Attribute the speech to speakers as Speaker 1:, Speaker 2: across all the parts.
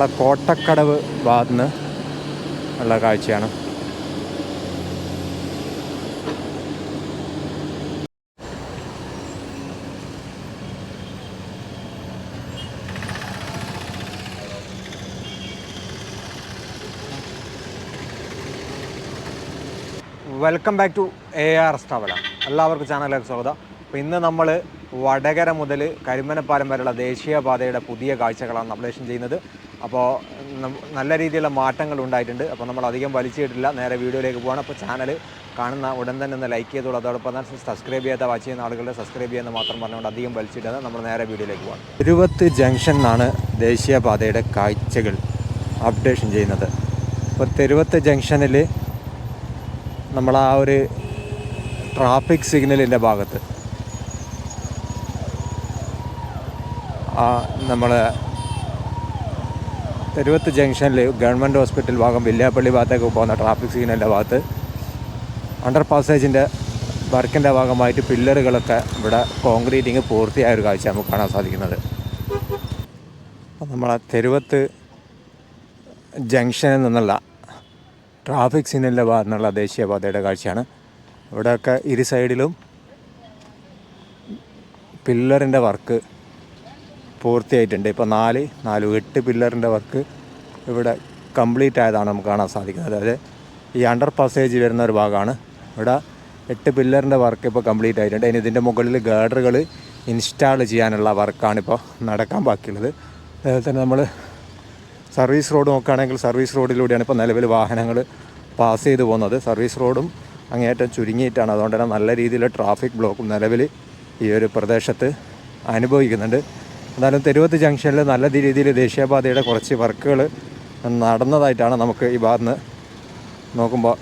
Speaker 1: നമ്മളെ കോട്ടക്കടവ് ഭാഗത്തുനിന്ന് ഉള്ള കാഴ്ചയാണ് welcome back to A R S travel എല്ലാവർക്കും ചാനലിലേക്ക് സ്വാഗതം അപ്പോൾ ഇന്ന് നമ്മൾ വടകര മുതൽ കരിമനപ്പാലം വരെയുള്ള ദേശീയപാതയുടെ പുതിയ കാഴ്ചകളാണ് അപ്ലേഷൻ ചെയ്യുന്നത് അപ്പോൾ നല്ല രീതിയിലുള്ള മാറ്റങ്ങൾ ഉണ്ടായിട്ടുണ്ട് അപ്പോൾ നമ്മൾ അധികം വലിച്ചിട്ടില്ല നേരെ വീഡിയോയിലേക്ക് പോകണം അപ്പോൾ ചാനൽ കാണുന്ന ഉടൻ തന്നെ ഒന്ന് ലൈക്ക് ചെയ്തോളൂ അതോടൊപ്പം തന്നെ സബ്സ്ക്രൈബ് ചെയ്യാത്ത വാച്ച് ചെയ്യുന്ന ആളുകളുടെ സബ്സ്ക്രൈബ് ചെയ്യുന്ന മാത്രം പറഞ്ഞുകൊണ്ട് അധികം വലിച്ചിട്ടാണ് നമ്മൾ നേരെ വീഡിയോയിലേക്ക് പോകണം ഇരുപത്ത് ജംഗ്ഷൻ എന്നാണ് ദേശീയപാതയുടെ കാഴ്ചകൾ അപ്ഡേഷൻ ചെയ്യുന്നത് അപ്പോൾ തെരുവത്ത് ജംഗ്ഷനിൽ നമ്മൾ ആ ഒരു ട്രാഫിക് സിഗ്നലിൻ്റെ ഭാഗത്ത് ആ നമ്മൾ തെരുവത്ത് ജംഗ്ഷനിൽ ഗവൺമെൻറ് ഹോസ്പിറ്റൽ ഭാഗം വില്യാപ്പള്ളി ഭാഗത്തേക്ക് പോകുന്ന ട്രാഫിക് സിഗ്നലിൻ്റെ ഭാഗത്ത് അണ്ടർ പാസേജിൻ്റെ വർക്കിൻ്റെ ഭാഗമായിട്ട് പില്ലറുകളൊക്കെ ഇവിടെ കോൺക്രീറ്റിങ് പൂർത്തിയായ ഒരു കാഴ്ച നമുക്ക് കാണാൻ സാധിക്കുന്നത് നമ്മളെ തെരുവത്ത് ജംഗ്ഷനിൽ നിന്നുള്ള ട്രാഫിക് സിഗ്നലിൻ്റെ ഭാഗത്തു നിന്നുള്ള ദേശീയപാതയുടെ കാഴ്ചയാണ് ഇവിടെയൊക്കെ ഇരു സൈഡിലും പില്ലറിൻ്റെ വർക്ക് പൂർത്തിയായിട്ടുണ്ട് ഇപ്പോൾ നാല് നാല് എട്ട് പില്ലറിൻ്റെ വർക്ക് ഇവിടെ കംപ്ലീറ്റ് ആയതാണ് നമുക്ക് കാണാൻ സാധിക്കുന്നത് അതായത് ഈ അണ്ടർ പാസേജ് വരുന്ന ഒരു ഭാഗമാണ് ഇവിടെ എട്ട് പില്ലറിൻ്റെ വർക്ക് ഇപ്പോൾ കംപ്ലീറ്റ് ആയിട്ടുണ്ട് ഇനി ഇതിൻ്റെ മുകളിൽ ഗാർഡറുകൾ ഇൻസ്റ്റാൾ ചെയ്യാനുള്ള വർക്കാണ് ഇപ്പോൾ നടക്കാൻ ബാക്കിയുള്ളത് അതുപോലെ തന്നെ നമ്മൾ സർവീസ് റോഡ് നോക്കുകയാണെങ്കിൽ സർവീസ് റോഡിലൂടെയാണ് ഇപ്പോൾ നിലവിൽ വാഹനങ്ങൾ പാസ് ചെയ്ത് പോകുന്നത് സർവീസ് റോഡും അങ്ങേയറ്റം ചുരുങ്ങിയിട്ടാണ് അതുകൊണ്ട് തന്നെ നല്ല രീതിയിൽ ട്രാഫിക് ബ്ലോക്കും നിലവിൽ ഈ ഒരു പ്രദേശത്ത് അനുഭവിക്കുന്നുണ്ട് എന്നാലും തെരുവത്ത് ജംഗ്ഷനിൽ നല്ല രീതിയിൽ ദേശീയപാതയുടെ കുറച്ച് വർക്കുകൾ നടന്നതായിട്ടാണ് നമുക്ക് ഈ ഭാഗത്ത് നോക്കുമ്പോൾ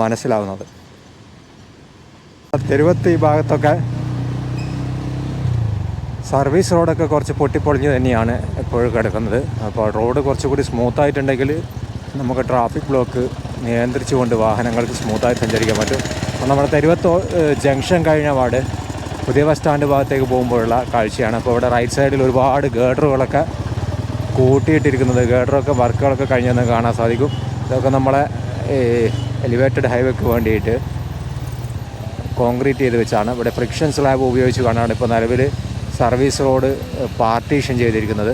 Speaker 1: മനസ്സിലാവുന്നത് തെരുവത്ത് ഈ ഭാഗത്തൊക്കെ സർവീസ് റോഡൊക്കെ കുറച്ച് പൊട്ടിപ്പൊളിഞ്ഞ് തന്നെയാണ് എപ്പോഴും കിടക്കുന്നത് അപ്പോൾ റോഡ് കുറച്ചുകൂടി സ്മൂത്തായിട്ടുണ്ടെങ്കിൽ നമുക്ക് ട്രാഫിക് ബ്ലോക്ക് നിയന്ത്രിച്ചുകൊണ്ട് വാഹനങ്ങൾക്ക് സ്മൂത്തായി സഞ്ചരിക്കാൻ പറ്റും അപ്പോൾ നമ്മുടെ തെരുവത്ത് ജംഗ്ഷൻ കഴിഞ്ഞ പാട് പുതിയ ബസ് സ്റ്റാൻഡ് ഭാഗത്തേക്ക് പോകുമ്പോഴുള്ള കാഴ്ചയാണ് അപ്പോൾ ഇവിടെ റൈറ്റ് സൈഡിൽ ഒരുപാട് ഗേഡറുകളൊക്കെ കൂട്ടിയിട്ടിരിക്കുന്നത് ഗേഡറൊക്കെ വർക്കുകളൊക്കെ കഴിഞ്ഞെന്ന് കാണാൻ സാധിക്കും ഇതൊക്കെ നമ്മളെ എലിവേറ്റഡ് ഹൈവേക്ക് വേണ്ടിയിട്ട് കോൺക്രീറ്റ് ചെയ്ത് വെച്ചാണ് ഇവിടെ ഫ്രിക്ഷൻ സ്ലാബ് ഉപയോഗിച്ച് കാണാണ് ഇപ്പോൾ നിലവിൽ സർവീസ് റോഡ് പാർട്ടീഷൻ ചെയ്തിരിക്കുന്നത്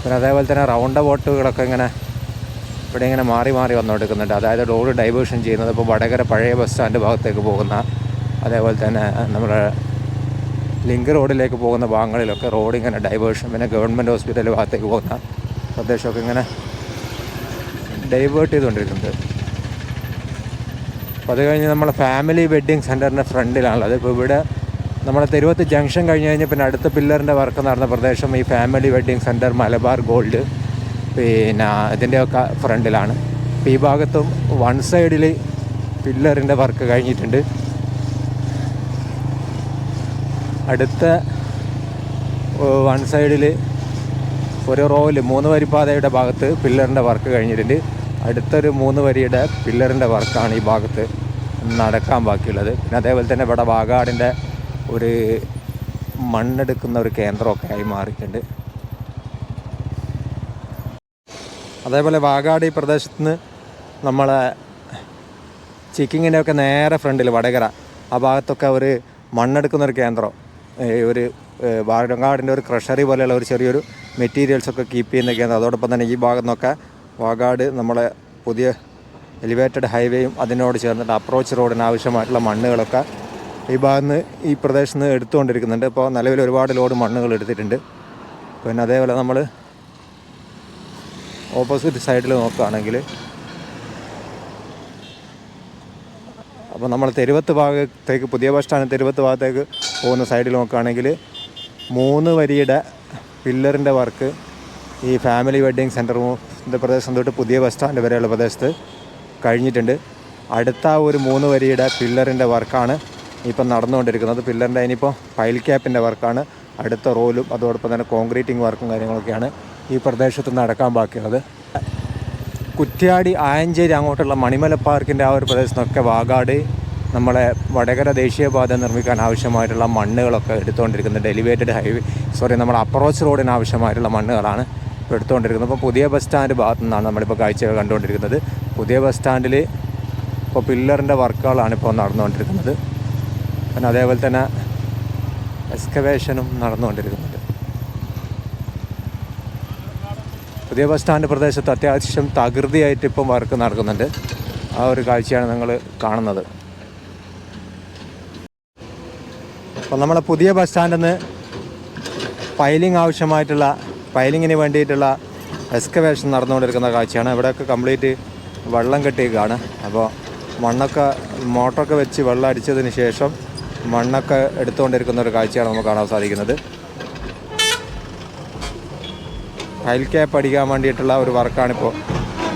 Speaker 1: പിന്നെ അതേപോലെ തന്നെ റൗണ്ട് ബോട്ടുകളൊക്കെ ഇങ്ങനെ ഇവിടെ ഇങ്ങനെ മാറി മാറി വന്നുകൊടുക്കുന്നുണ്ട് അതായത് റോഡ് ഡൈവേർഷൻ ചെയ്യുന്നത് ഇപ്പോൾ വടകര പഴയ ബസ് സ്റ്റാൻഡ് ഭാഗത്തേക്ക് പോകുന്ന അതേപോലെ തന്നെ നമ്മുടെ ലിങ്ക് റോഡിലേക്ക് പോകുന്ന ഭാഗങ്ങളിലൊക്കെ റോഡ് ഇങ്ങനെ ഡൈവേർഷൻ പിന്നെ ഗവൺമെൻറ് ഹോസ്പിറ്റൽ ഭാഗത്തേക്ക് പോകുന്ന പ്രദേശമൊക്കെ ഇങ്ങനെ ഡൈവേർട്ട് ചെയ്തുകൊണ്ടിരിക്കുന്നുണ്ട് അപ്പോൾ അത് കഴിഞ്ഞ് നമ്മുടെ ഫാമിലി വെഡ്ഡിങ് സെൻറ്ററിൻ്റെ ഫ്രണ്ടിലാണുള്ളത് ഇപ്പോൾ ഇവിടെ നമ്മുടെ തെരുവത്ത് ജംഗ്ഷൻ കഴിഞ്ഞ് കഴിഞ്ഞ് പിന്നെ അടുത്ത പില്ലറിൻ്റെ വർക്ക് നടന്ന പ്രദേശം ഈ family wedding centre Malabar gold പിന്നെ ഇതിൻ്റെയൊക്കെ ഫ്രണ്ടിലാണ് അപ്പോൾ ഈ ഭാഗത്തും വൺ സൈഡിൽ പില്ലറിൻ്റെ വർക്ക് കഴിഞ്ഞിട്ടുണ്ട് അടുത്ത വൺ സൈഡിൽ ഒരു റോയിൽ മൂന്ന് വരിപ്പാതയുടെ ഭാഗത്ത് പില്ലറിൻ്റെ വർക്ക് കഴിഞ്ഞിട്ടുണ്ട് അടുത്തൊരു മൂന്ന് വരിയുടെ പില്ലറിൻ്റെ വർക്കാണ് ഈ ഭാഗത്ത് നടക്കാൻ ബാക്കിയുള്ളത് പിന്നെ അതേപോലെ തന്നെ ഇവിടെ വാഗാടിൻ്റെ ഒരു മണ്ണെടുക്കുന്ന ഒരു കേന്ദ്രമൊക്കെ ആയി മാറിയിട്ടുണ്ട് അതേപോലെ വാഗാട് ഈ പ്രദേശത്ത് നിന്ന് നമ്മളെ ചിക്കിങ്ങിൻ്റെയൊക്കെ നേരെ ഫ്രണ്ടിൽ വടകര ആ ഭാഗത്തൊക്കെ ഒരു മണ്ണെടുക്കുന്നൊരു കേന്ദ്രം ഒരു വാഴങ്ങാടിൻ്റെ ഒരു ക്രഷറി പോലെയുള്ള ഒരു ചെറിയൊരു മെറ്റീരിയൽസൊക്കെ കീപ്പ് ചെയ്യുന്നൊക്കെയാണ് അതോടൊപ്പം തന്നെ ഈ ഭാഗത്തു നിന്നൊക്കെ വാഗാട് നമ്മളെ പുതിയ എലിവേറ്റഡ് ഹൈവേയും അതിനോട് ചേർന്നിട്ട് അപ്രോച്ച് റോഡിന് ആവശ്യമായിട്ടുള്ള മണ്ണുകളൊക്കെ ഈ ഭാഗത്ത് ഈ പ്രദേശത്ത് നിന്ന് എടുത്തുകൊണ്ടിരിക്കുന്നുണ്ട് ഇപ്പോൾ നിലവിൽ ഒരുപാട് ലോഡ് മണ്ണുകൾ എടുത്തിട്ടുണ്ട് പിന്നെ അതേപോലെ നമ്മൾ ഓപ്പോസിറ്റ് സൈഡിൽ നോക്കുകയാണെങ്കിൽ അപ്പോൾ നമ്മൾ തെരുവത്ത് ഭാഗത്തേക്ക് പുതിയ ബസ് സ്റ്റാൻഡ് തെരുവത്ത് ഭാഗത്തേക്ക് പോകുന്ന സൈഡിൽ നോക്കുകയാണെങ്കിൽ മൂന്ന് വരിയുടെ പില്ലറിൻ്റെ വർക്ക് ഈ ഫാമിലി വെഡ്ഡിങ് സെൻറ്ററിൻ്റെ പ്രദേശം തൊട്ട് പുതിയ ബസ് സ്റ്റാൻഡ് വരെയുള്ള പ്രദേശത്ത് കഴിഞ്ഞിട്ടുണ്ട് അടുത്ത ഒരു മൂന്ന് വരിയുടെ പില്ലറിൻ്റെ വർക്കാണ് ഇപ്പം നടന്നുകൊണ്ടിരിക്കുന്നത് പില്ലറിൻ്റെ ഇനിയിപ്പോൾ ഫയൽ ക്യാപ്പിൻ്റെ വർക്കാണ് അടുത്ത റോലും അതോടൊപ്പം തന്നെ കോൺക്രീറ്റിംഗ് വർക്കും കാര്യങ്ങളൊക്കെയാണ് ഈ പ്രദേശത്ത് നടക്കാൻ ബാക്കിയുള്ളത് കുറ്റ്യാടി ആയഞ്ചേരി അങ്ങോട്ടുള്ള മണിമല പാർക്കിൻ്റെ ആ ഒരു പ്രദേശത്തൊക്കെ വാഗാട് നമ്മളെ വടകര ദേശീയപാത നിർമ്മിക്കാൻ ആവശ്യമായിട്ടുള്ള മണ്ണുകളൊക്കെ എടുത്തുകൊണ്ടിരിക്കുന്നത് ഡെലിവേറ്റഡ് ഹൈവേ സോറി നമ്മുടെ അപ്രോച്ച് റോഡിന് ആവശ്യമായിട്ടുള്ള മണ്ണുകളാണ് എടുത്തുകൊണ്ടിരിക്കുന്നത് ഇപ്പോൾ പുതിയ ബസ് സ്റ്റാൻഡ് ഭാഗത്തു നിന്നാണ് നമ്മളിപ്പോൾ കാഴ്ചകൾ കണ്ടുകൊണ്ടിരിക്കുന്നത് പുതിയ ബസ് സ്റ്റാൻഡിൽ ഇപ്പോൾ പില്ലറിൻ്റെ വർക്കുകളാണ് ഇപ്പോൾ നടന്നുകൊണ്ടിരിക്കുന്നത് പിന്നെ അതേപോലെ തന്നെ എക്സ്കവേഷനും നടന്നുകൊണ്ടിരിക്കുന്നത് പുതിയ ബസ് സ്റ്റാൻഡ് പ്രദേശത്ത് അത്യാവശ്യം തകൃതിയായിട്ട് ഇപ്പം വർക്ക് നടക്കുന്നുണ്ട് ആ ഒരു കാഴ്ചയാണ് നിങ്ങൾ കാണുന്നത് അപ്പം നമ്മൾ പുതിയ ബസ് സ്റ്റാൻഡിൽ നിന്ന് പൈലിംഗ് ആവശ്യമായിട്ടുള്ള പൈലിങ്ങിന് വേണ്ടിയിട്ടുള്ള എക്സ്കവേഷൻ നടന്നുകൊണ്ടിരിക്കുന്ന കാഴ്ചയാണ് ഇവിടെയൊക്കെ കംപ്ലീറ്റ് വെള്ളം കെട്ടിയേക്കാണ് അപ്പോൾ മണ്ണൊക്കെ മോട്ടറൊക്കെ വെച്ച് വെള്ളം അടിച്ചതിന് ശേഷം മണ്ണൊക്കെ എടുത്തുകൊണ്ടിരിക്കുന്ന ഒരു കാഴ്ചയാണ് നമുക്ക് കാണാൻ സാധിക്കുന്നത് ഫയൽ ക്യാപ്പ് അടിക്കാൻ വേണ്ടിയിട്ടുള്ള ഒരു വർക്കാണിപ്പോൾ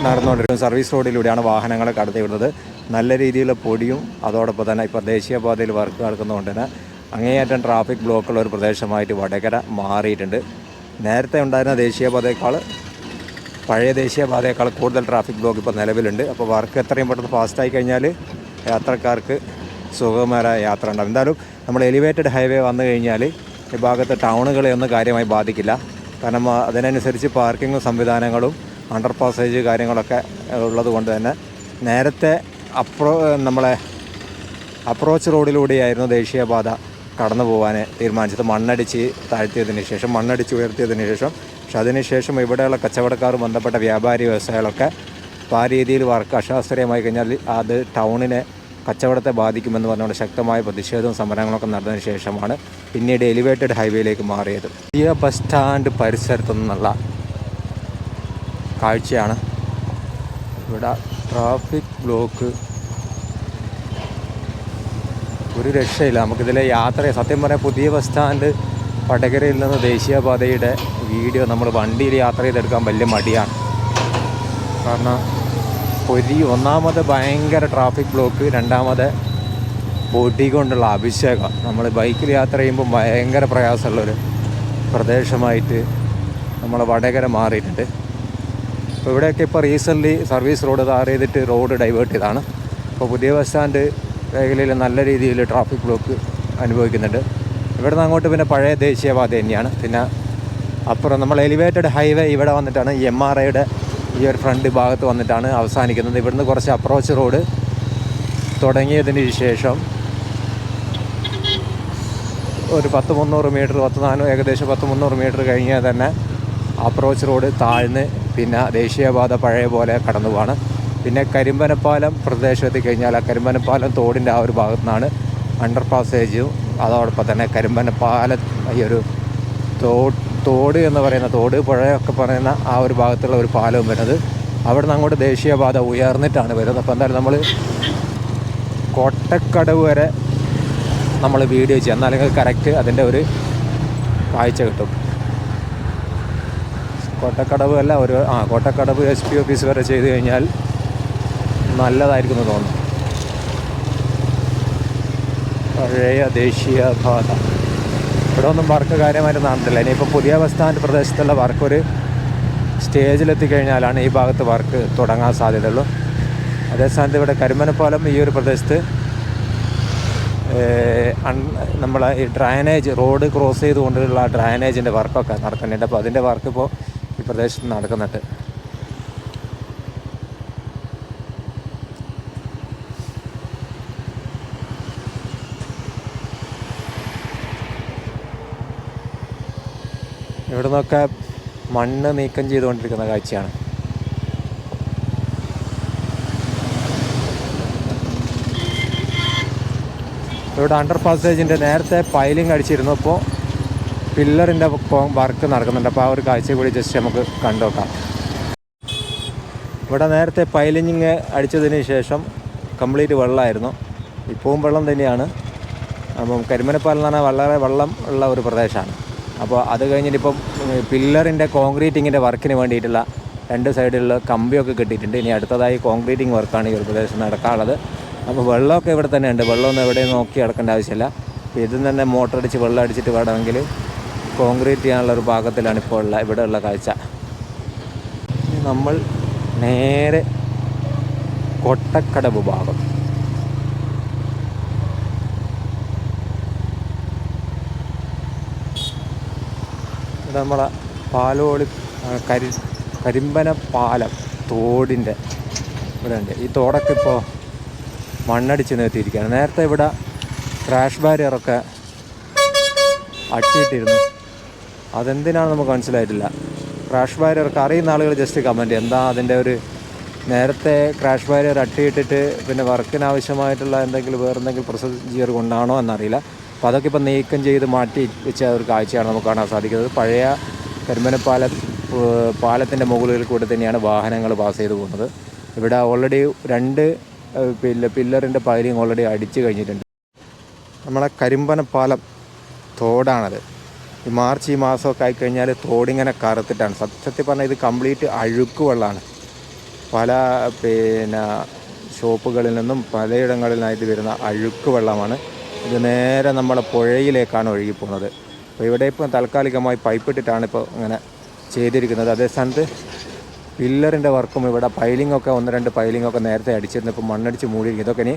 Speaker 1: നടന്നുകൊണ്ടിരിക്കുന്നത് സർവീസ് റോഡിലൂടെയാണ് വാഹനങ്ങൾ കടത്തിവിടുന്നത് നല്ല രീതിയിൽ പൊടിയും അതോടൊപ്പം തന്നെ ഇപ്പോൾ ദേശീയപാതയിൽ വർക്ക് നടക്കുന്നതുകൊണ്ട് തന്നെ അങ്ങേയറ്റം ട്രാഫിക് ബ്ലോക്കുള്ള ഒരു പ്രദേശമായിട്ട് വടകര മാറിയിട്ടുണ്ട് നേരത്തെ ഉണ്ടായിരുന്ന ദേശീയപാതയേക്കാൾ പഴയ ദേശീയപാതയേക്കാൾ കൂടുതൽ ട്രാഫിക് ബ്ലോക്ക് ഇപ്പോൾ നിലവിലുണ്ട് അപ്പോൾ വർക്ക് എത്രയും പെട്ടെന്ന് ഫാസ്റ്റായി കഴിഞ്ഞാൽ യാത്രക്കാർക്ക് സുഗമമായ യാത്ര ഉണ്ടാകും എന്തായാലും നമ്മൾ എലിവേറ്റഡ് ഹൈവേ വന്നു കഴിഞ്ഞാൽ ഈ ഭാഗത്ത് ടൗണുകളെ ഒന്നും കാര്യമായി ബാധിക്കില്ല കാരണം അതിനനുസരിച്ച് പാർക്കിംഗ് സംവിധാനങ്ങളും അണ്ടർ പാസേജ് കാര്യങ്ങളൊക്കെ ഉള്ളത് കൊണ്ട് തന്നെ നേരത്തെ അപ്രോ നമ്മളെ അപ്രോച്ച് റോഡിലൂടെയായിരുന്നു ദേശീയപാത കടന്നു പോകാൻ തീരുമാനിച്ചത് മണ്ണടിച്ച് താഴ്ത്തിയതിന് ശേഷം മണ്ണടിച്ച് ഉയർത്തിയതിന് ശേഷം പക്ഷെ അതിനുശേഷം ഇവിടെയുള്ള കച്ചവടക്കാർ ബന്ധപ്പെട്ട വ്യാപാരി വ്യവസായങ്ങളൊക്കെ ആ രീതിയിൽ വർക്ക് അശാസ്ത്രീയമായി കഴിഞ്ഞാൽ അത് ടൗണിനെ കച്ചവടത്തെ ബാധിക്കുമെന്ന് പറഞ്ഞുകൊണ്ട് ശക്തമായ പ്രതിഷേധവും സമരങ്ങളൊക്കെ നടന്നതിന് ശേഷമാണ് പിന്നീട് എലിവേറ്റഡ് ഹൈവേയിലേക്ക് മാറിയത് പുതിയ ബസ് സ്റ്റാൻഡ് പരിസരത്തു നിന്നുള്ള കാഴ്ചയാണ് ഇവിടെ ട്രാഫിക് ബ്ലോക്ക് ഒരു രക്ഷയില്ല നമുക്കിതിലെ യാത്ര സത്യം പറഞ്ഞാൽ പുതിയ ബസ് സ്റ്റാൻഡ് വടകരയിൽ നിന്ന് ദേശീയപാതയുടെ വീഡിയോ നമ്മൾ വണ്ടിയിൽ യാത്ര ചെയ്തെടുക്കാൻ വലിയ മടിയാണ് കാരണം പൊരി ഒന്നാമത് ഭയങ്കര ട്രാഫിക് ബ്ലോക്ക് രണ്ടാമത് ബോഡി കൊണ്ടുള്ള അഭിഷേകം നമ്മൾ ബൈക്കിൽ യാത്ര ചെയ്യുമ്പോൾ ഭയങ്കര പ്രയാസമുള്ളൊരു പ്രദേശമായിട്ട് നമ്മൾ വടകര മാറിയിട്ടുണ്ട് അപ്പോൾ ഇവിടെയൊക്കെ ഇപ്പോൾ റീസെൻ്റ്ലി സർവീസ് റോഡ് താർ ചെയ്തിട്ട് റോഡ് ഡൈവേർട്ട് ചെയ്താണ് അപ്പോൾ പുതിയ ബസ് സ്റ്റാൻഡ് മേഖലയിൽ നല്ല രീതിയിൽ ട്രാഫിക് ബ്ലോക്ക് അനുഭവിക്കുന്നുണ്ട് ഇവിടെ നിന്ന് അങ്ങോട്ട് പിന്നെ പഴയ ദേശീയപാത തന്നെയാണ് പിന്നെ അപ്പുറം നമ്മൾ എലിവേറ്റഡ് ഹൈവേ ഇവിടെ വന്നിട്ടാണ് എം ആർ ഐയുടെ ഈ ഒരു ഫ്രണ്ട് ഭാഗത്ത് വന്നിട്ടാണ് അവസാനിക്കുന്നത് ഇവിടുന്ന് കുറച്ച് അപ്രോച്ച് റോഡ് തുടങ്ങിയതിന് ശേഷം ഒരു പത്ത് മുന്നൂറ് മീറ്റർ പത്ത് നാനൂ ഏകദേശം പത്ത് മുന്നൂറ് മീറ്റർ കഴിഞ്ഞാൽ തന്നെ അപ്രോച്ച് റോഡ് താഴ്ന്ന് പിന്നെ ദേശീയപാത പഴയ പോലെ കടന്നു പോവാണ് പിന്നെ കരിമ്പനപ്പാലം പ്രദേശം കഴിഞ്ഞാൽ ആ കരിമ്പനപ്പാലം തോടിൻ്റെ ആ ഒരു ഭാഗത്തു നിന്നാണ് അണ്ടർ പാസേജും അതോടൊപ്പം തന്നെ കരിമ്പനപ്പാലം ഈ ഒരു തോട് എന്ന് പറയുന്ന തോട് പുഴയൊക്കെ പറയുന്ന ആ ഒരു ഭാഗത്തുള്ള ഒരു പാലവും വരുന്നത് അവിടെ നിന്ന് അങ്ങോട്ട് ദേശീയപാത ഉയർന്നിട്ടാണ് വരുന്നത് അപ്പോൾ എന്തായാലും നമ്മൾ കോട്ടക്കടവ് വരെ നമ്മൾ വീഡിയോ ചെയ്യാം എന്നാലെങ്കിൽ കറക്റ്റ് അതിൻ്റെ ഒരു കാഴ്ച കിട്ടും കോട്ടക്കടവ് അല്ല ഒരു ആ കോട്ടക്കടവ് എസ് പി ഓഫീസ് വരെ ചെയ്ത് കഴിഞ്ഞാൽ നല്ലതായിരിക്കും തോന്നുന്നു പഴയ ദേശീയ പാത ഇവിടെ ഒന്നും വർക്ക് കാര്യമായിട്ട് നടന്നില്ല ഇനിയിപ്പോൾ പുതിയ ബസ് സ്റ്റാൻഡ് പ്രദേശത്തുള്ള വർക്ക് ഒരു സ്റ്റേജിലെത്തിക്കഴിഞ്ഞാലാണ് ഈ ഭാഗത്ത് വർക്ക് തുടങ്ങാൻ സാധ്യതയുള്ളൂ അതേസ്ഥാനത്ത് ഇവിടെ കരിമനപ്പാലം ഈ ഒരു പ്രദേശത്ത് നമ്മളെ ഈ ഡ്രൈനേജ് റോഡ് ക്രോസ് ചെയ്തുകൊണ്ടുള്ള ഡ്രൈനേജിൻ്റെ വർക്കൊക്കെ നടക്കുന്നുണ്ട് അപ്പോൾ അതിൻ്റെ വർക്ക് ഇപ്പോൾ ഈ പ്രദേശത്ത് നടക്കുന്നുണ്ട് ഇവിടെ നിന്നൊക്കെ മണ്ണ് നീക്കം ചെയ്തുകൊണ്ടിരിക്കുന്ന കാഴ്ചയാണ് ഇവിടെ അണ്ടർ പാസേജിൻ്റെ നേരത്തെ പൈലിംഗ് അടിച്ചിരുന്നു അപ്പോൾ പില്ലറിൻ്റെ വർക്ക് നടക്കുന്നുണ്ട് അപ്പോൾ ആ ഒരു കാഴ്ച കൂടി ജസ്റ്റ് നമുക്ക് കണ്ടുനോക്കാം ഇവിടെ നേരത്തെ പൈലിഞ്ഞിങ് അടിച്ചതിന് ശേഷം കംപ്ലീറ്റ് വെള്ളമായിരുന്നു ഇപ്പോഴും വെള്ളം തന്നെയാണ് അപ്പം കരിമനപ്പാലെന്ന് പറഞ്ഞാൽ വളരെ വെള്ളം ഉള്ള ഒരു പ്രദേശമാണ് അപ്പോൾ അത് കഴിഞ്ഞിട്ട് ഇപ്പം പില്ലറിൻ്റെ കോൺക്രീറ്റിങ്ങിൻ്റെ വർക്കിന് വേണ്ടിയിട്ടുള്ള രണ്ട് സൈഡിലുള്ള കമ്പിയൊക്കെ കിട്ടിയിട്ടുണ്ട് ഇനി അടുത്തതായി കോൺക്രീറ്റിംഗ് വർക്കാണ് ഈ ഒരു പ്രദേശത്ത് നടക്കാനുള്ളത് അപ്പോൾ വെള്ളമൊക്കെ ഇവിടെ തന്നെ ഉണ്ട് വെള്ളമൊന്നും എവിടെയും നോക്കി അടക്കേണ്ട ആവശ്യമില്ല ഇതും തന്നെ മോട്ടർ അടിച്ച് വെള്ളം അടിച്ചിട്ട് വേണമെങ്കിൽ കോൺക്രീറ്റ് ചെയ്യാനുള്ള ഒരു ഭാഗത്തിലാണ് ഇപ്പോൾ ഉള്ള ഇവിടെ ഉള്ള കാഴ്ച നമ്മൾ നേരെ കൊട്ടക്കടവ് ഭാഗം നമ്മളെ പാലോളി കരി കരിമ്പന പാലം തോടിൻ്റെ ഇവിടെ ഉണ്ട് ഈ തോടൊക്കെ ഇപ്പോൾ മണ്ണടിച്ച് നിർത്തിയിരിക്കുകയാണ് നേരത്തെ ഇവിടെ ക്രാഷ് ബാരിയറൊക്കെ അട്ടിയിട്ടിരുന്നു അതെന്തിനാണ് നമുക്ക് മനസ്സിലായിട്ടില്ല ക്രാഷ് ബാരിയറൊക്കെ അറിയുന്ന ആളുകൾ ജസ്റ്റ് കമൻറ്റ് എന്താ അതിൻ്റെ ഒരു നേരത്തെ ക്രാഷ് ബാരിയർ അട്ടിയിട്ടിട്ട് പിന്നെ വർക്കിന് ആവശ്യമായിട്ടുള്ള എന്തെങ്കിലും വേറെന്തെങ്കിലും പ്രൊസീജിയർ കൊണ്ടാണോ എന്നറിയില്ല അപ്പോൾ അതൊക്കെ ഇപ്പം നീക്കം ചെയ്ത് മാറ്റി വെച്ച ഒരു കാഴ്ചയാണ് നമുക്ക് കാണാൻ സാധിക്കുന്നത് പഴയ കരിമനപ്പാലം പാലത്തിൻ്റെ മുകളിൽ കൂടെ തന്നെയാണ് വാഹനങ്ങൾ പാസ് ചെയ്ത് പോകുന്നത് ഇവിടെ ഓൾറെഡി രണ്ട് പില്ല പില്ലറിൻ്റെ പൈലിങ് ഓൾറെഡി അടിച്ചു കഴിഞ്ഞിട്ടുണ്ട് നമ്മളെ കരിമ്പന പാലം തോടാണത് ഈ മാർച്ച് ഈ മാസമൊക്കെ ആയിക്കഴിഞ്ഞാൽ തോടിങ്ങനെ കറുത്തിട്ടാണ് സത്യത്തിൽ പറഞ്ഞാൽ ഇത് കംപ്ലീറ്റ് അഴുക്ക് വെള്ളമാണ് പല പിന്നെ ഷോപ്പുകളിൽ നിന്നും നിന്നായിട്ട് വരുന്ന അഴുക്ക് വെള്ളമാണ് ഇത് നേരെ നമ്മളെ പുഴയിലേക്കാണ് ഒഴുകിപ്പോകുന്നത് അപ്പോൾ ഇവിടെ ഇപ്പോൾ താൽക്കാലികമായി ഇട്ടിട്ടാണ് ഇപ്പോൾ ഇങ്ങനെ ചെയ്തിരിക്കുന്നത് അതേസ്ഥാനത്ത് പില്ലറിൻ്റെ വർക്കും ഇവിടെ പൈലിങ്ങൊക്കെ ഒന്ന് രണ്ട് പൈലിങ്ങൊക്കെ നേരത്തെ അടിച്ചിരുന്നു ഇപ്പോൾ മണ്ണടിച്ച് മൂടിയിരിക്കും ഇതൊക്കെ ഇനി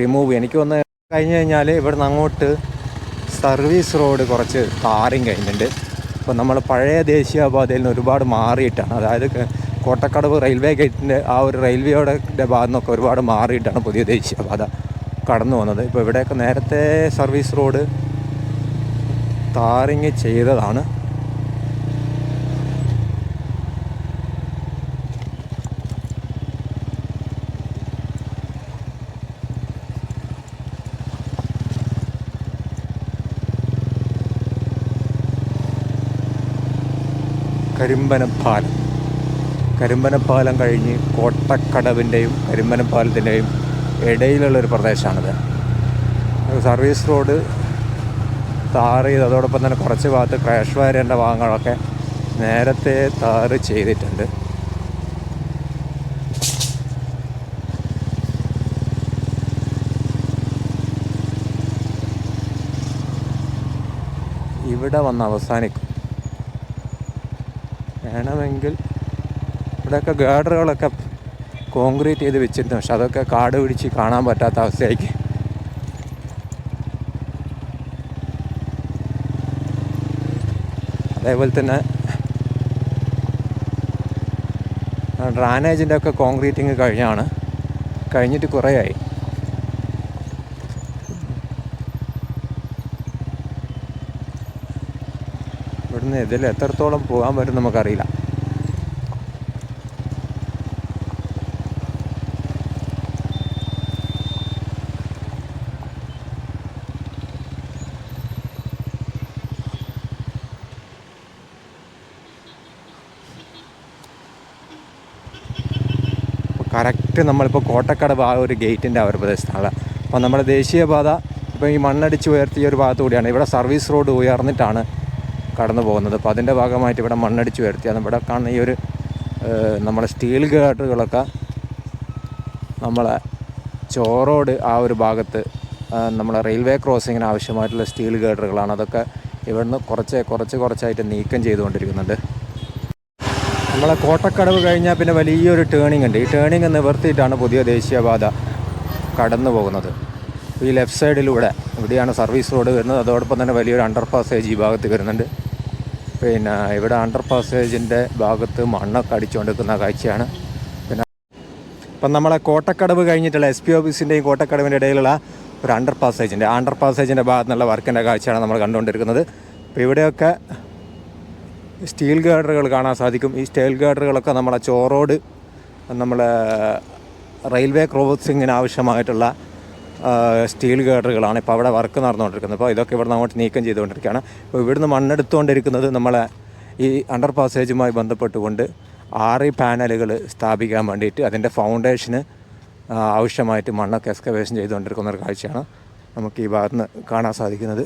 Speaker 1: റിമൂവ് എനിക്ക് വന്ന് കഴിഞ്ഞ് കഴിഞ്ഞാൽ നിന്ന് അങ്ങോട്ട് സർവീസ് റോഡ് കുറച്ച് താരം കഴിഞ്ഞിട്ടുണ്ട് അപ്പോൾ നമ്മൾ പഴയ ദേശീയപാതയിൽ നിന്ന് ഒരുപാട് മാറിയിട്ടാണ് അതായത് കോട്ടക്കടവ് റെയിൽവേ ഗേറ്റിൻ്റെ ആ ഒരു റെയിൽവേയുടെ ഭാഗത്തുനിന്നൊക്കെ ഒരുപാട് മാറിയിട്ടാണ് പുതിയ ദേശീയപാത കടന്നു വന്നത് ഇപ്പോൾ ഇവിടെയൊക്കെ നേരത്തെ സർവീസ് റോഡ് താറിങ് ചെയ്തതാണ് കരിമ്പനപ്പാലം കരിമ്പനപ്പാലം കഴിഞ്ഞ് കോട്ടക്കടവിൻ്റെയും കരിമ്പനപ്പാലത്തിൻ്റെയും ഇടയിലുള്ളൊരു പ്രദേശമാണിത് സർവീസ് റോഡ് താറ് ചെയ്ത് അതോടൊപ്പം തന്നെ കുറച്ച് ഭാഗത്ത് ക്രാഷ് വരേണ്ട ഭാഗങ്ങളൊക്കെ നേരത്തെ താറ് ചെയ്തിട്ടുണ്ട് ഇവിടെ വന്ന് അവസാനിക്കും വേണമെങ്കിൽ ഇവിടെയൊക്കെ ഗാർഡറുകളൊക്കെ കോൺക്രീറ്റ് ചെയ്ത് വെച്ചിരുന്നു പക്ഷെ അതൊക്കെ കാട് പിടിച്ച് കാണാൻ പറ്റാത്ത അവസ്ഥയായിരിക്കും അതേപോലെ തന്നെ ഡ്രാനേജിൻ്റെ ഒക്കെ കോൺക്രീറ്റിങ് കഴിഞ്ഞാണ് കഴിഞ്ഞിട്ട് ആയി ഇവിടുന്ന് ഇതിൽ എത്രത്തോളം പോകാൻ പറ്റും നമുക്കറിയില്ല കറക്റ്റ് നമ്മളിപ്പോൾ കോട്ടക്കടവ് ആ ഒരു ഗേറ്റിൻ്റെ ആ ഒരു പ്രദേശത്താണ് അപ്പോൾ നമ്മുടെ ദേശീയപാത ഇപ്പോൾ ഈ മണ്ണടിച്ച് ഉയർത്തിയ ഒരു ഭാഗത്തു കൂടിയാണ് ഇവിടെ സർവീസ് റോഡ് ഉയർന്നിട്ടാണ് കടന്നു പോകുന്നത് അപ്പോൾ അതിൻ്റെ ഭാഗമായിട്ട് ഇവിടെ മണ്ണടിച്ച് ഉയർത്തിയാണ് ഇവിടെ കാണുന്ന ഈ ഒരു നമ്മുടെ സ്റ്റീൽ ഗാർഡുകളൊക്കെ നമ്മളെ ചോറോഡ് ആ ഒരു ഭാഗത്ത് നമ്മളെ റെയിൽവേ ക്രോസിങ്ങിന് ആവശ്യമായിട്ടുള്ള സ്റ്റീൽ ഗേഡറുകളാണ് അതൊക്കെ ഇവിടുന്ന് കുറച്ച് കുറച്ച് കുറച്ചായിട്ട് നീക്കം ചെയ്തുകൊണ്ടിരിക്കുന്നുണ്ട് നമ്മളെ കോട്ടക്കടവ് കഴിഞ്ഞാൽ പിന്നെ വലിയൊരു ടേണിംഗ് ഉണ്ട് ഈ ടേണിംഗ് നിവർത്തിയിട്ടാണ് പുതിയ ദേശീയപാത കടന്നു പോകുന്നത് ഈ ലെഫ്റ്റ് സൈഡിലൂടെ ഇവിടെയാണ് സർവീസ് റോഡ് വരുന്നത് അതോടൊപ്പം തന്നെ വലിയൊരു അണ്ടർ പാസേജ് ഈ ഭാഗത്ത് വരുന്നുണ്ട് പിന്നെ ഇവിടെ അണ്ടർ പാസേജിൻ്റെ ഭാഗത്ത് മണ്ണൊക്കെ അടിച്ചുകൊണ്ടിരിക്കുന്ന കാഴ്ചയാണ് പിന്നെ ഇപ്പം നമ്മളെ കോട്ടക്കടവ് കഴിഞ്ഞിട്ടുള്ള എസ് പി ഓഫീസിൻ്റെയും കോട്ടക്കടവിൻ്റെ ഇടയിലുള്ള ഒരു അണ്ടർ പാസേജിൻ്റെ അണ്ടർ പാസേജിൻ്റെ ഭാഗത്തുനിന്നുള്ള വർക്കിൻ്റെ കാഴ്ചയാണ് നമ്മൾ കണ്ടുകൊണ്ടിരിക്കുന്നത് അപ്പോൾ ഇവിടെയൊക്കെ സ്റ്റീൽ ഗാർഡറുകൾ കാണാൻ സാധിക്കും ഈ സ്റ്റീൽ ഗാർഡറുകളൊക്കെ നമ്മളെ ചോറോട് നമ്മളെ റെയിൽവേ ക്രോസിങ്ങിന് ആവശ്യമായിട്ടുള്ള സ്റ്റീൽ ഗാർഡറുകളാണ് ഇപ്പോൾ അവിടെ വർക്ക് നടന്നുകൊണ്ടിരിക്കുന്നത് അപ്പോൾ ഇതൊക്കെ ഇവിടുന്ന് അങ്ങോട്ട് നീക്കം ചെയ്തുകൊണ്ടിരിക്കുകയാണ് അപ്പോൾ ഇവിടുന്ന് മണ്ണെടുത്തുകൊണ്ടിരിക്കുന്നത് നമ്മളെ ഈ അണ്ടർ പാസേജുമായി ബന്ധപ്പെട്ടുകൊണ്ട് ആറ് പാനലുകൾ സ്ഥാപിക്കാൻ വേണ്ടിയിട്ട് അതിൻ്റെ ഫൗണ്ടേഷന് ആവശ്യമായിട്ട് മണ്ണൊക്കെ എക്സ്കവേഷൻ ചെയ്തുകൊണ്ടിരിക്കുന്ന ഒരു കാഴ്ചയാണ് നമുക്ക് ഈ ഭാഗത്ത് നിന്ന് കാണാൻ സാധിക്കുന്നത്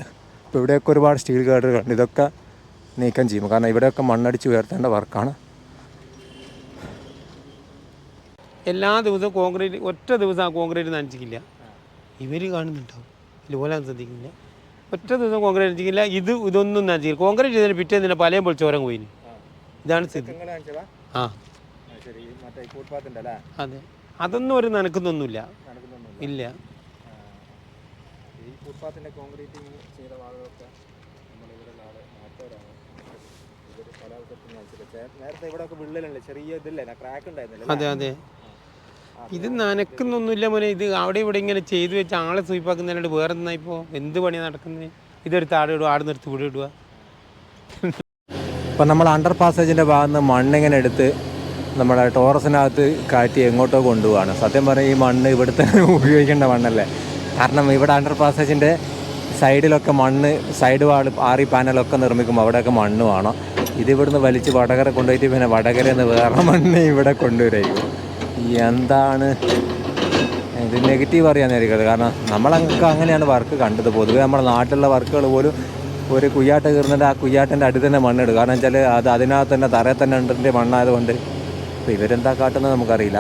Speaker 1: ഇപ്പോൾ ഇവിടെയൊക്കെ ഒരുപാട് സ്റ്റീൽ ഗാർഡറുകളുണ്ട് ഇതൊക്കെ നീക്കം ചെയ്യും കാരണം ഇവിടെയൊക്കെ മണ്ണടിച്ച് ഉയർത്തേണ്ട വർക്കാണ് എല്ലാ ദിവസവും കോൺക്രീറ്റ് ഒറ്റ ദിവസം ആ കോൺക്രീറ്റ് നനച്ചിക്കില്ല ഇവർ കാണുന്നുണ്ടാവും ഇതുപോലെ ശ്രദ്ധിക്കില്ല ഒറ്റ ദിവസം കോൺക്രീറ്റ് നനച്ചിക്കില്ല ഇത് ഇതൊന്നും നനച്ചില്ല കോൺക്രീറ്റ് ചെയ്തതിന് പിറ്റേ നിന്നെ പലയും പൊളിച്ചോരം കോയിന് ഇതാണ് സ്ഥിതി ആ അതെ അതൊന്നും ഒരു നനക്കുന്നൊന്നുമില്ല ഇല്ല നേരത്തെ ഇവിടെ ഒക്കെ വിള്ളലല്ലേ ചെറിയ ഇതില്ലേ ക്രാക്ക് ഉണ്ടായിരുന്നില്ല അതെ അതെ ഇത് നനക്കുന്നൊന്നുമില്ല മോനെ ഇത് അവിടെ ഇവിടെ ഇങ്ങനെ ചെയ്തു വെച്ച് ആളെ സ്വീപ്പാക്കുന്നതിനോട് വേറെ ഇപ്പോ ഇപ്പോൾ എന്ത് പണിയാണ് നടക്കുന്നത് ഇതെടുത്ത് ആടെ ഇടുക ആടെ നിർത്തി വീട് ഇടുക ഇപ്പം നമ്മൾ അണ്ടർ പാസേജിൻ്റെ ഭാഗത്ത് മണ്ണിങ്ങനെ എടുത്ത് നമ്മുടെ ടോറസിനകത്ത് കാറ്റി എങ്ങോട്ടോ കൊണ്ടുപോവാണ് സത്യം പറഞ്ഞാൽ ഈ മണ്ണ് ഇവിടുത്തെ ഉപയോഗിക്കേണ്ട മണ്ണല്ലേ കാരണം ഇവിടെ അണ്ടർ പാസേജിൻ്റെ സൈഡിലൊക്കെ മണ്ണ് സൈഡ് വാൾ ആറി പാനലൊക്കെ നിർമ്മിക്കുമ്പോൾ അവിടെയൊക്കെ മണ്ണ് വേണം ഇതിവിടുന്ന് വലിച്ച് വടകര കൊണ്ടുപോയി പിന്നെ വടകര എന്ന് വേറെ മണ്ണ് ഇവിടെ കൊണ്ടുവരായി എന്താണ് ഇത് നെഗറ്റീവ് നേരിക്കുന്നത് കാരണം നമ്മളൊക്കെ അങ്ങനെയാണ് വർക്ക് കണ്ടത് പൊതുവേ നമ്മുടെ നാട്ടിലുള്ള വർക്കുകൾ പോലും ഒരു കുയ്യാട്ട കീറുന്നുണ്ട് ആ കുയ്യാട്ടൻ്റെ അടി തന്നെ മണ്ണിടും കാരണം വെച്ചാൽ അത് അതിനകത്ത് തന്നെ തറയിൽ തന്നെ ഉണ്ടിൻ്റെ മണ്ണായതുകൊണ്ട് അപ്പോൾ ഇവരെന്താ കാട്ടുന്നത് നമുക്കറിയില്ല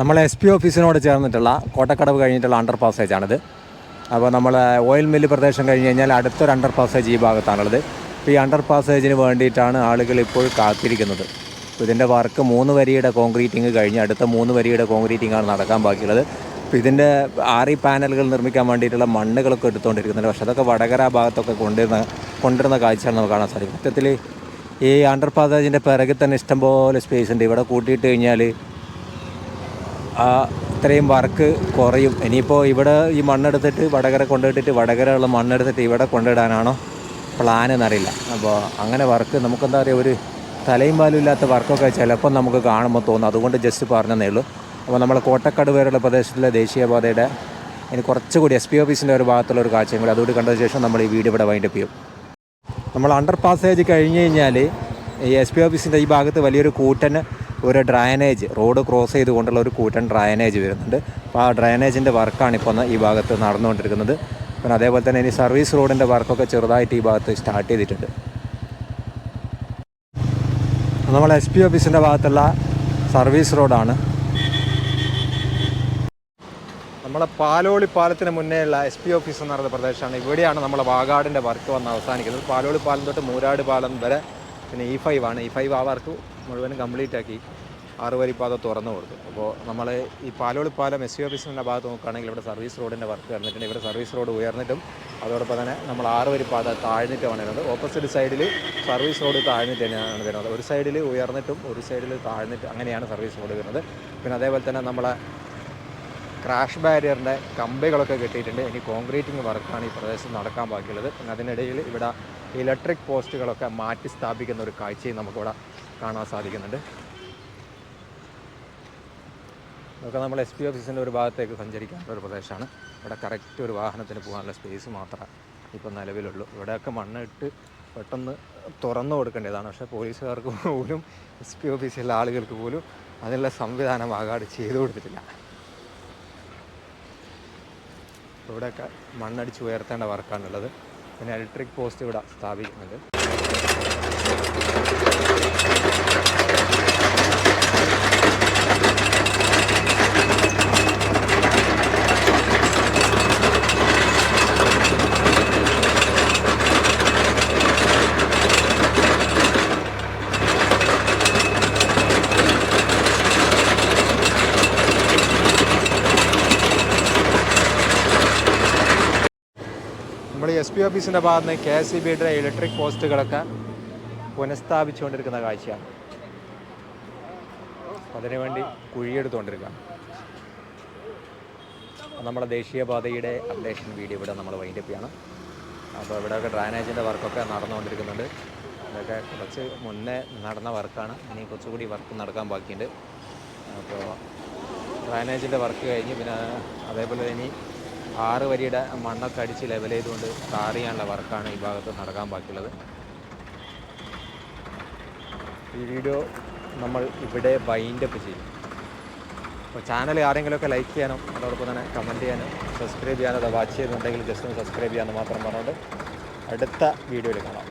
Speaker 1: നമ്മളെ എസ് പി ഓഫീസിനോട് ചേർന്നിട്ടുള്ള കോട്ടക്കടവ് കഴിഞ്ഞിട്ടുള്ള അണ്ടർ പാസേജാണിത് അപ്പോൾ നമ്മൾ ഓയിൽ മില്ല് പ്രദേശം കഴിഞ്ഞ് കഴിഞ്ഞാൽ അടുത്തൊരു അണ്ടർ പാസേജ് ഈ ഭാഗത്താണുള്ളത് അപ്പോൾ ഈ അണ്ടർ പാസേജിന് വേണ്ടിയിട്ടാണ് ആളുകൾ ഇപ്പോൾ കാത്തിരിക്കുന്നത് ഇതിൻ്റെ വർക്ക് മൂന്ന് വരിയുടെ കോൺക്രീറ്റിങ് കഴിഞ്ഞ് അടുത്ത മൂന്ന് വരിയുടെ ആണ് നടക്കാൻ ബാക്കിയുള്ളത് അപ്പോൾ ഇതിൻ്റെ ആറി പാനലുകൾ നിർമ്മിക്കാൻ വേണ്ടിയിട്ടുള്ള മണ്ണുകളൊക്കെ എടുത്തുകൊണ്ടിരിക്കുന്നുണ്ട് പക്ഷേ അതൊക്കെ വടകര ഭാഗത്തൊക്കെ കൊണ്ടുവരുന്ന കൊണ്ടുവരുന്ന കാഴ്ചയാണ് നമുക്ക് കാണാൻ സാധിക്കും മൊത്തത്തിൽ ഈ അണ്ടർ പാസേജിൻ്റെ പിറകിൽ തന്നെ ഇഷ്ടംപോലെ സ്പേസ് ഉണ്ട് ഇവിടെ കൂട്ടിയിട്ട് കഴിഞ്ഞാൽ ആ അത്രയും വർക്ക് കുറയും ഇനിയിപ്പോൾ ഇവിടെ ഈ മണ്ണെടുത്തിട്ട് വടകര കൊണ്ടുപോയിട്ടിട്ട് വടകരയുള്ള മണ്ണെടുത്തിട്ട് ഇവിടെ കൊണ്ടിടാനാണോ പ്ലാൻ എന്നറിയില്ല അപ്പോൾ അങ്ങനെ വർക്ക് നമുക്കെന്താ പറയുക ഒരു തലയും പാലും ഇല്ലാത്ത വർക്കൊക്കെ ചിലപ്പോൾ നമുക്ക് കാണുമ്പോൾ തോന്നും അതുകൊണ്ട് ജസ്റ്റ് പറഞ്ഞതേ ഉള്ളൂ അപ്പോൾ നമ്മൾ കോട്ടക്കാട് വരെയുള്ള പ്രദേശത്തിലെ ദേശീയപാതയുടെ ഇനി കുറച്ചുകൂടി എസ് പി ഓഫീസിൻ്റെ ഒരു ഭാഗത്തുള്ള ഒരു കാഴ്ചയും കൂടി അതുകൂടി കണ്ടതിന് ശേഷം നമ്മൾ ഈ വീഡിയോ ഇവിടെ വൈൻഡപ്പ് ചെയ്യും നമ്മൾ അണ്ടർ പാസേജ് കഴിഞ്ഞ് കഴിഞ്ഞാൽ ഈ എസ് പി ഓഫീസിൻ്റെ ഈ ഭാഗത്ത് വലിയൊരു കൂട്ടന് ഒരു ഡ്രൈനേജ് റോഡ് ക്രോസ് ചെയ്തുകൊണ്ടുള്ള ഒരു കൂറ്റൻ ഡ്രൈനേജ് വരുന്നുണ്ട് അപ്പോൾ ആ ഡ്രൈനേജിൻ്റെ വർക്കാണ് ഇപ്പോൾ ഈ ഭാഗത്ത് നടന്നുകൊണ്ടിരിക്കുന്നത് പിന്നെ അതേപോലെ തന്നെ ഇനി സർവീസ് റോഡിൻ്റെ വർക്കൊക്കെ ചെറുതായിട്ട് ഈ ഭാഗത്ത് സ്റ്റാർട്ട് ചെയ്തിട്ടുണ്ട് നമ്മൾ എസ് പി ഓഫീസിൻ്റെ ഭാഗത്തുള്ള സർവീസ് റോഡാണ് നമ്മളെ പാലോളി പാലത്തിന് മുന്നേയുള്ള എസ് പി ഓഫീസ് എന്ന് പറയുന്ന പ്രദേശമാണ് ഇവിടെയാണ് നമ്മളെ വാഗാടിൻ്റെ വർക്ക് വന്ന് അവസാനിക്കുന്നത് പാലോളി പാലം തൊട്ട് മൂരാട് പാലം വരെ പിന്നെ ഇ e ഫൈവ് ആണ് ഇ e ഫൈവ് ആ വർക്ക് മുഴുവനും കംപ്ലീറ്റ് ആക്കി ആറുവരിപ്പാത തുറന്നു കൊടുത്തു അപ്പോൾ നമ്മൾ ഈ പാലോളിപ്പാലം എസ് സി ഓഫീസിൻ്റെ ഭാഗത്ത് നോക്കുകയാണെങ്കിൽ ഇവിടെ സർവീസ് റോഡിൻ്റെ വർക്ക് കടന്നിട്ടുണ്ട് ഇവിടെ സർവീസ് റോഡ് ഉയർന്നിട്ടും അതോടൊപ്പം തന്നെ നമ്മൾ ആറുവരിപ്പാത താഴ്ന്നിട്ട് വേണമെങ്കിൽ ഓപ്പോസിറ്റ് സൈഡിൽ സർവീസ് റോഡ് താഴ്ന്നിട്ട് തന്നെയാണ് വരുന്നത് ഒരു സൈഡിൽ ഉയർന്നിട്ടും ഒരു സൈഡിൽ താഴ്ന്നിട്ട് അങ്ങനെയാണ് സർവീസ് റോഡ് വരുന്നത് പിന്നെ അതേപോലെ തന്നെ നമ്മളെ ക്രാഷ് ബാരിയറിൻ്റെ കമ്പികളൊക്കെ കെട്ടിയിട്ടുണ്ട് ഇനി കോൺക്രീറ്റിംഗ് വർക്കാണ് ഈ പ്രദേശത്ത് നടക്കാൻ ബാക്കിയുള്ളത് പിന്നെ അതിനിടയിൽ ഇവിടെ ഇലക്ട്രിക് പോസ്റ്റുകളൊക്കെ മാറ്റി സ്ഥാപിക്കുന്ന ഒരു കാഴ്ചയും നമുക്കിവിടെ കാണാൻ സാധിക്കുന്നുണ്ട് ഇതൊക്കെ നമ്മൾ എസ് പി ഓഫീസിൻ്റെ ഒരു ഭാഗത്തേക്ക് സഞ്ചരിക്കാനുള്ള ഒരു പ്രദേശമാണ് ഇവിടെ കറക്റ്റ് ഒരു വാഹനത്തിന് പോകാനുള്ള സ്പേസ് മാത്രമേ ഇപ്പം നിലവിലുള്ളൂ ഇവിടെയൊക്കെ മണ്ണിട്ട് പെട്ടെന്ന് തുറന്നു കൊടുക്കേണ്ടതാണ് പക്ഷേ പോലീസുകാർക്ക് പോലും എസ് പി ഓഫീസിലെ ആളുകൾക്ക് പോലും അതിനുള്ള സംവിധാനം ആകാട് ചെയ്തു കൊടുത്തിട്ടില്ല ഇവിടെയൊക്കെ മണ്ണടിച്ച് ഉയർത്തേണ്ട വർക്കാണുള്ളത് പിന്നെ ഇലക്ട്രിക് പോസ്റ്റ് ഇവിടെ സ്ഥാപിക്കുന്നുണ്ട് ഓഫീസിൻ്റെ ഭാഗത്ത് നിന്ന് കെ എസ് ഇ ബിയുടെ ഇലക്ട്രിക് പോസ്റ്റുകളൊക്കെ പുനഃസ്ഥാപിച്ചുകൊണ്ടിരിക്കുന്ന കാഴ്ചയാണ് അതിനുവേണ്ടി കുഴിയെടുത്തുകൊണ്ടിരിക്കുകയാണ് നമ്മുടെ ദേശീയപാതയുടെ അപ്ഡേഷൻ വീഡിയോ ഇവിടെ നമ്മൾ വൈൻഡപ്പ് ചെയ്യണം അപ്പോൾ ഇവിടെയൊക്കെ ഡ്രാനേജിൻ്റെ വർക്കൊക്കെ നടന്നുകൊണ്ടിരിക്കുന്നുണ്ട് അതൊക്കെ കുറച്ച് മുന്നേ നടന്ന വർക്കാണ് ഇനി കുറച്ചുകൂടി വർക്ക് നടക്കാൻ ബാക്കിയുണ്ട് അപ്പോൾ ഡ്രാനേജിൻ്റെ വർക്ക് കഴിഞ്ഞ് പിന്നെ അതേപോലെ ഇനി ആറ് വരിയുടെ മണ്ണൊക്കെ അടിച്ച് ലെവൽ ചെയ്തുകൊണ്ട് ടാർ ചെയ്യാനുള്ള വർക്കാണ് ഈ ഭാഗത്ത് നടക്കാൻ ബാക്കിയുള്ളത് ഈ വീഡിയോ നമ്മൾ ഇവിടെ ബൈൻഡപ്പ് ചെയ്യും അപ്പോൾ ചാനൽ ആരെങ്കിലുമൊക്കെ ലൈക്ക് ചെയ്യാനും അതോടൊപ്പം തന്നെ കമൻറ്റ് ചെയ്യാനും സബ്സ്ക്രൈബ് ചെയ്യാനോ വാച്ച് ചെയ്യുന്നുണ്ടെങ്കിൽ ജസ്റ്റ് ഒന്ന് സബ്സ്ക്രൈബ് ചെയ്യാമെന്ന് മാത്രം പറഞ്ഞുകൊണ്ട് അടുത്ത വീഡിയോയിൽ കാണാം